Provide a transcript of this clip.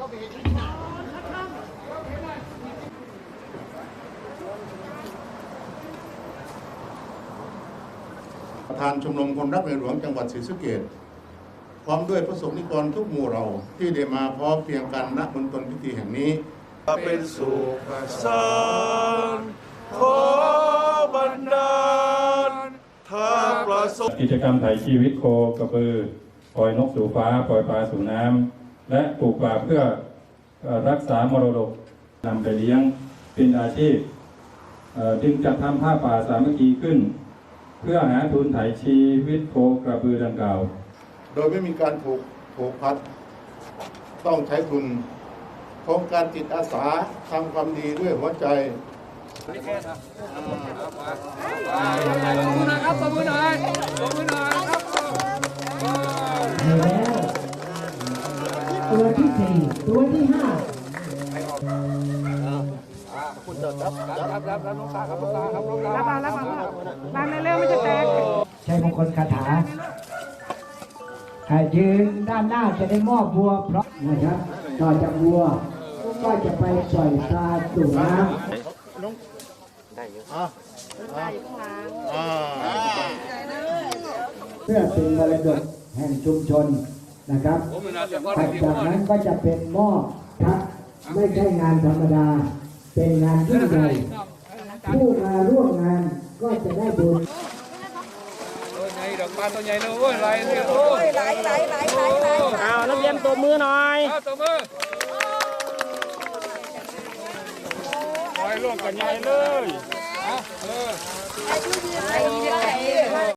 ประธานชมรมคนรักในหลวงจังหวัดศรีสะเกษพร้อมด้วยพระสงฆ์นิกรทุกหมู่เราที่ได้มาพร้อมเพรียงกันณมณฑลพิธีแห่งนี้เป็นสุขสันต์ขอบันดาลถ้าประสบกิจกรรมไถ่ชีวิตโคกระบือปล่อยนกสู่ฟ้า ปล่อยปลาสู่น้ำ และปลูกป่าเพื่อเอ่อรักษามรดกนำไปเลี้ยงเป็นอาชีพเอ่อจึงจัดทำผ้าป่าสามัคคีขึ้น เพื่อหาทุนไถ่ชีวิตโคกระบือดังกล่าว โดยไม่มีการผูกผูกพัด ต้องใช้ทุนโครงการจิตอาสาทำความดีด้วยหัวใจนะครับตบมือหน่อยตบมือหน่อย ตัวที่สี่ตัวที่ห้ารับรับรับน้องตาครับน้องตาครับน้องตารับมารับมารับเร็วๆไม่จะแตกใช้มงคลคาถาถ้ายืนด้านหน้าจะได้มอบบัวเพราะนะครับต่อจากบัวก็จะไปปล่อยปลาสู่น้ำเพื่อเป็นมรดกแห่งชุมชน นะครับถัดจากนั้นก็จะเป็นหม้อบพระไม่ใช่งานธรรมดา เป็นงานยิ่งใหญ่ผู้มาร่วมงานก็จะได้บุญตัวให้ดอกปลาตัวใหญ่เลยโอ้ยไหลเลยโอ้ยไหลไหลไหลไหลไหลเอานักเรียนตัวมือหน่อยเอาตบมือปล่อยลวกกันใหญ่เลย